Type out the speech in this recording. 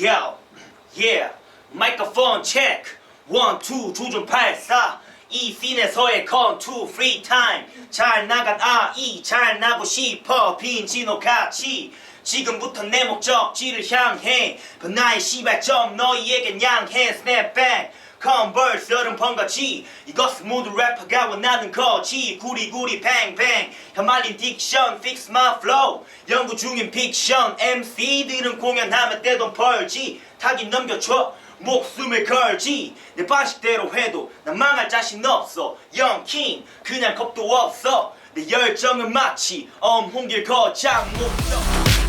Yo, yeah, 마이크폰 체크. 원, 투, 조준 발사. 이 씬에서의 컨투 프리 타임. 잘 나간 아이, 잘 나고 싶어. 빈지노 같이. 지금부터 내 목적지를 향해. 나의 시발점 너희에겐 양해. 스냅백. 컨버스 여름 번거지 이것은 모두 래퍼가 원하는 거지. 구리구리 뱅뱅. 혀말린 딕션 fix my flow. 연구 중인 픽션 MC들은 공연하면 떼돈 벌지. 타긴 넘겨줘 목숨을 걸지. 내 방식대로 해도 난 망할 자신 없어. 영킹 그냥 겁도 없어. 내 열정은 마치 엄홍길 거장 목적